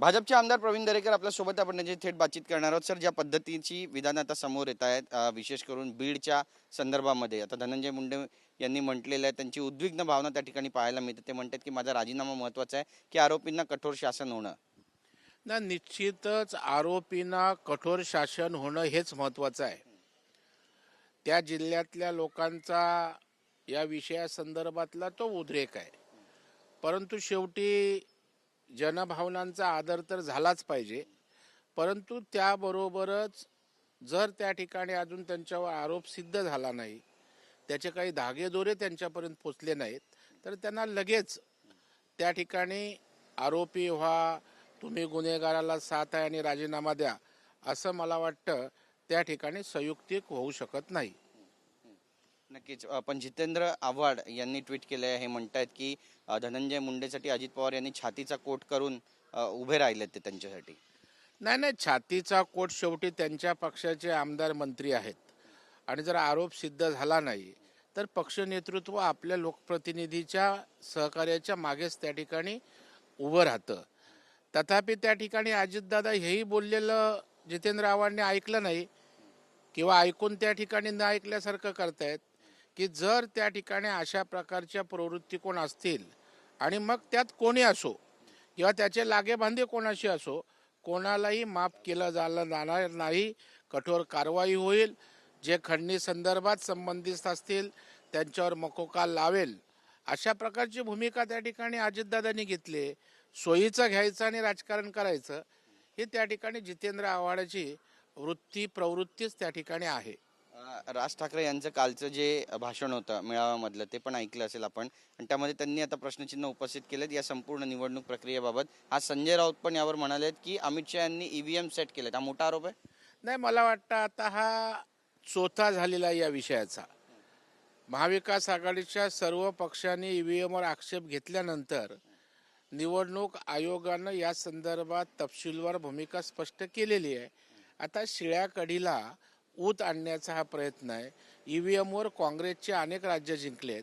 भाजपचे आमदार प्रवीण दरेकर आपल्यासोबत आपण त्यांची थेट बातचीत करणार आहोत. सर ज्या पद्धतीची विधानं आता समोर येत आहेत विशेष करून बीडच्या संदर्भामध्ये आता धनंजय मुंडे यांनी म्हटलेलं आहे त्यांची उद्विग्न भावना त्या ठिकाणी पाहायला मिळते. ते म्हणतात की माझा राजीनामा महत्त्वाचा आहे की आरोपींना कठोर शासन होणं. ना निश्चितच आरोपींना कठोर शासन होणं हेच महत्वाचं आहे. त्या जिल्ह्यातल्या लोकांचा या विषयासंदर्भातला तो उद्रेक आहे. परंतु शेवटी जनभावनांचा आदर तर झालाच पाहिजे परंतु त्याबरोबरच जर त्या ठिकाणी अजून त्यांच्यावर आरोप सिद्ध झाला नाही त्याचे काही धागेदोरे त्यांच्यापर्यंत पोचले नाहीत तर त्यांना लगेच त्या ठिकाणी आरोपी व्हा तुम्ही गुन्हेगाराला साथ आहे आणि राजीनामा द्या असं मला वाटतं त्या ठिकाणी संयुक्तिक होऊ शकत नाही. नक्कीच. पण जितेंद्र आव्हाड यांनी ट्विट केले आहे हे म्हणतायत की धनंजय मुंडेसाठी अजित पवार यांनी छातीचा कोट करून उभे राहिलेत ते त्यांच्यासाठी. नाही नाही छातीचा कोट शेवटी त्यांच्या पक्षाचे आमदार मंत्री आहेत. आणि जर आरोप सिद्ध झाला नाही तर पक्ष नेतृत्व आपल्या लोकप्रतिनिधीच्या सहकार्याच्या मागेच त्या ठिकाणी उभं राहतं. तथापि त्या ठिकाणी अजितदादा हेही बोललेलं जितेंद्र आव्हाडने ऐकलं नाही किंवा ऐकून त्या ठिकाणी न ऐकल्यासारखं करतायत की जर त्या ठिकाणी अशा प्रकारच्या प्रवृत्ती कोण असतील आणि मग त्यात कोणी असो किंवा त्याचे लागेबांधे कोणाशी असो कोणालाही माफ केलं जालं जाणार नाही कठोर कारवाई होईल. जे खंडणी संदर्भात संबंधित असतील त्यांच्यावर मकोका लावेल. अशा प्रकारची भूमिका त्या ठिकाणी अजितदादांनी घेतली. सोयीचं घ्यायचं आणि राजकारण करायचं हे त्या ठिकाणी जितेंद्र आव्हाडाची वृत्ती प्रवृत्तीच त्या ठिकाणी आहे. राज ठाकरे यांचं कालचं जे भाषण होतं मेळाव्यामधलं ते पण ऐकलं असेल आपण. आणि त्यामध्ये त्यांनी आता प्रश्नचिन्ह उपस्थित केलेत. या संपूर्ण निवडणूक प्रक्रियेबाबत आज संजय राऊत पण यावर म्हणालेत की अमित शहा यांनी ईव्हीएम सेट केलेत. हा मोठा आरोप आहे? नाही मला वाटतं आता हा चोथा झालेला या विषयाचा. महाविकास आघाडीच्या सर्व पक्षांनी ईव्हीएमवर आक्षेप घेतल्यानंतर निवडणूक आयोगानं या संदर्भात तपशीलवार भूमिका स्पष्ट केलेली आहे. आता शिळ्या कढीला ऊत आणण्याचा हा प्रयत्न आहे. ईव्हीएमवर काँग्रेसचे अनेक राज्य जिंकले आहेत.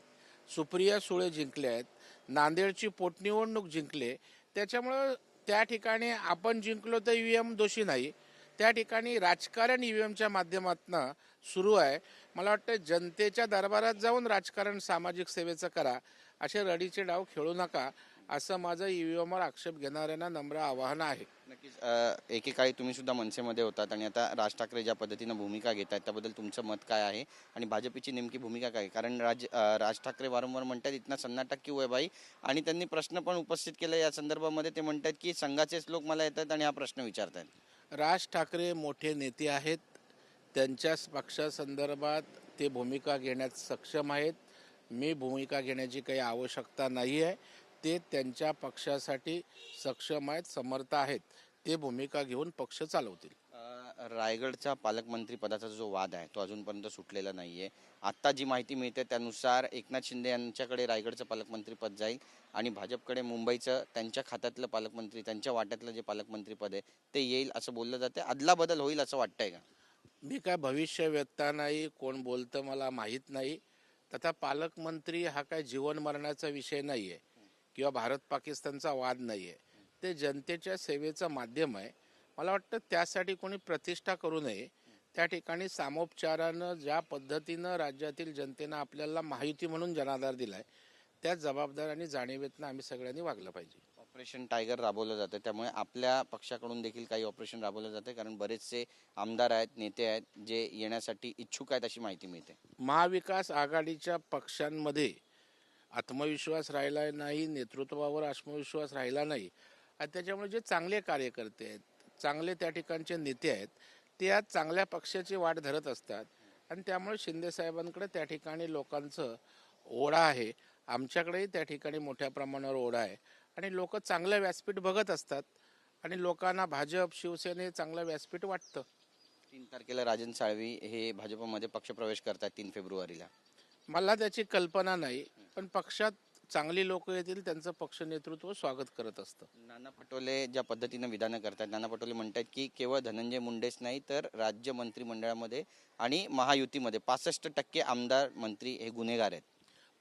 सुप्रिया सुळे जिंकले आहेत. नांदेडची पोटनिवडणूक जिंकले. त्याच्यामुळं त्या ठिकाणी आपण जिंकलो तर ईव्हीएम दोषी नाही. त्या ठिकाणी राजकारण ईव्हीएमच्या माध्यमातून सुरू आहे. मला वाटतं जनतेच्या दरबारात जाऊन राजकारण सामाजिक सेवेचं करा. असे रडीचे डाव खेळू नका. असं माझं ईव्हीएमवर आक्षेप घेणाऱ्यांना नम्र आवाहन आहे. नक्कीच एकेकाळी तुम्ही सुद्धा मनसेमध्ये होतात आणि आता राज ठाकरे ज्या पद्धतीनं भूमिका घेत आहेत त्याबद्दल तुमचं मत काय आहे आणि भाजपची नेमकी भूमिका काय? कारण राज राज ठाकरे वारंवार म्हणतात इतना सन्नाटक क्यू आहे बाई आणि त्यांनी प्रश्न पण उपस्थित केला या संदर्भामध्ये. ते म्हणतात की संघाचेच लोक मला येतात आणि हा प्रश्न विचारतात राज ठाकरे मोठे नेते आहेत. त्यांच्याच पक्षासंदर्भात ते भूमिका घेण्यात सक्षम आहेत. मी भूमिका घेण्याची काही आवश्यकता नाही आहे ते त्यांच्या पक्षासाठी सक्षम आहेत समर्थ आहेत. ते भूमिका घेऊन पक्ष चालवतील. रायगडचा पालकमंत्री पदाचा जो वाद आहे तो अजूनपर्यंत सुटलेला नाहीये. आता जी माहिती मिळते त्यानुसार एकनाथ शिंदे यांच्याकडे रायगडचं पालकमंत्री पद जाईल आणि भाजपकडे मुंबईचं त्यांच्या खात्यातलं पालकमंत्री त्यांच्या वाट्यातलं जे पालकमंत्री पद आहे ते येईल असं बोललं जाते. अदला बदल होईल असं वाटतंय का? मी काय भविष्य व्यक्ता नाही कोण बोलतं मला माहीत नाही. तथा पालकमंत्री हा काय जीवन मरणाचा विषय नाही आहे किंवा भारत पाकिस्तानचा वाद नाही आहे ते जनतेच्या सेवेचं माध्यम आहे. मला वाटतं त्यासाठी कोणी प्रतिष्ठा करू नये. त्या ठिकाणी सामोपचारानं ज्या पद्धतीनं राज्यातील जनतेनं आपल्याला माहिती म्हणून जनाधार दिलाय त्या जबाबदार आणि जाणीवेतनं आम्ही सगळ्यांनी वागलं पाहिजे. ऑपरेशन टायगर राबवलं जातं त्यामुळे आपल्या पक्षाकडून देखील काही ऑपरेशन राबवलं जाते कारण बरेचसे आमदार आहेत नेते आहेत जे येण्यासाठी इच्छुक आहेत अशी माहिती मिळते. महाविकास आघाडीच्या पक्षांमध्ये आत्मविश्वास राहिला नाही नेतृत्वावर आत्मविश्वास राहिला नाही. आणि त्याच्यामुळे जे चांगले कार्यकर्ते आहेत चांगले त्या ठिकाणचे नेते आहेत ते आज चांगल्या पक्षाची वाट धरत असतात. आणि त्यामुळे शिंदे साहेबांकडे त्या ठिकाणी लोकांचं ओढा आहे. आमच्याकडेही त्या ठिकाणी मोठ्या प्रमाणावर ओढा आहे. आणि लोक चांगलं व्यासपीठ बघत असतात. आणि लोकांना भाजप शिवसेने चांगलं व्यासपीठ वाटतं. तीन तारखेला राजन साळवी हे भाजपमध्ये पक्षप्रवेश करतात तीन फेब्रुवारीला. मला त्याची कल्पना नाही. पण पक्षात चांगली लोक येतील त्यांचं पक्ष नेतृत्व स्वागत करत असतं. नाना पटोले ज्या पद्धतीनं विधानं करतात नाना पटोले म्हणतात की केवळ धनंजय मुंडेच नाही तर राज्य मंत्रिमंडळामध्ये आणि महायुतीमध्ये पासष्ट टक्के आमदार मंत्री हे गुन्हेगार आहेत.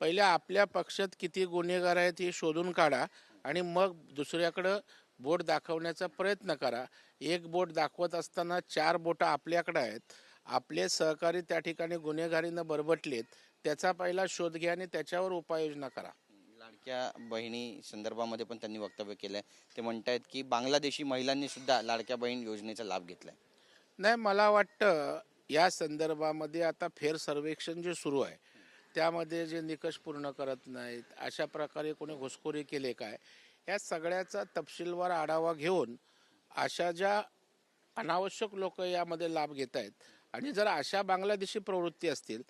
पहिल्या आपल्या पक्षात किती गुन्हेगार आहेत हे शोधून काढा आणि मग दुसऱ्याकडं बोट दाखवण्याचा प्रयत्न करा. एक बोट दाखवत असताना चार बोटं आपल्याकडे आहेत. आपले सहकारी त्या ठिकाणी गुन्हेगारीनं बरबटलेत. त्याचा पहिला शोध घ्या आणि त्याच्यावर उपाययोजना करा. लाडक्या बहिणी संदर्भामध्ये पण त्यांनी वक्तव्य केलंय. ते म्हणतायत की बांगलादेशी महिलांनी सुद्धा लाडक्या बहीण योजनेचा लाभ घेतलाय. नाही मला वाटतं या संदर्भामध्ये आता फेर सर्वेक्षण जे सुरू आहे त्यामध्ये जे निकष पूर्ण करत नाहीत अशा प्रकारे कोणी घुसखोरी केले काय या सगळ्याचा तपशीलवार आढावा घेऊन अशा ज्या अनावश्यक लोक यामध्ये लाभ घेत आहेत आणि जर अशा बांगलादेशी प्रवृत्ती असतील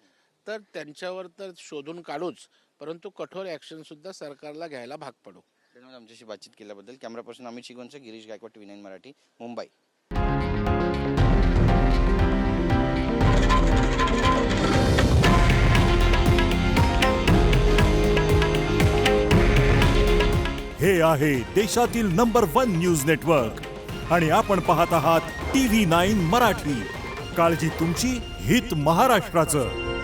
तर त्यांच्यावर तर शोधून काढूच परंतु कठोर ॲक्शन सुद्धा सरकारला घ्यायला भाग पडू. धन्यवाद आमच्याशी बातचीत केल्याबद्दल camera person Amit Shigvansh Girish Gaikwad T nine Marathi Mumbai. हे आहे देशातील नंबर वन न्यूज नेटवर्क आणि आपण पाहत आहात टी व्ही नाईन मराठी. काळजी तुमची हित महाराष्ट्राचं.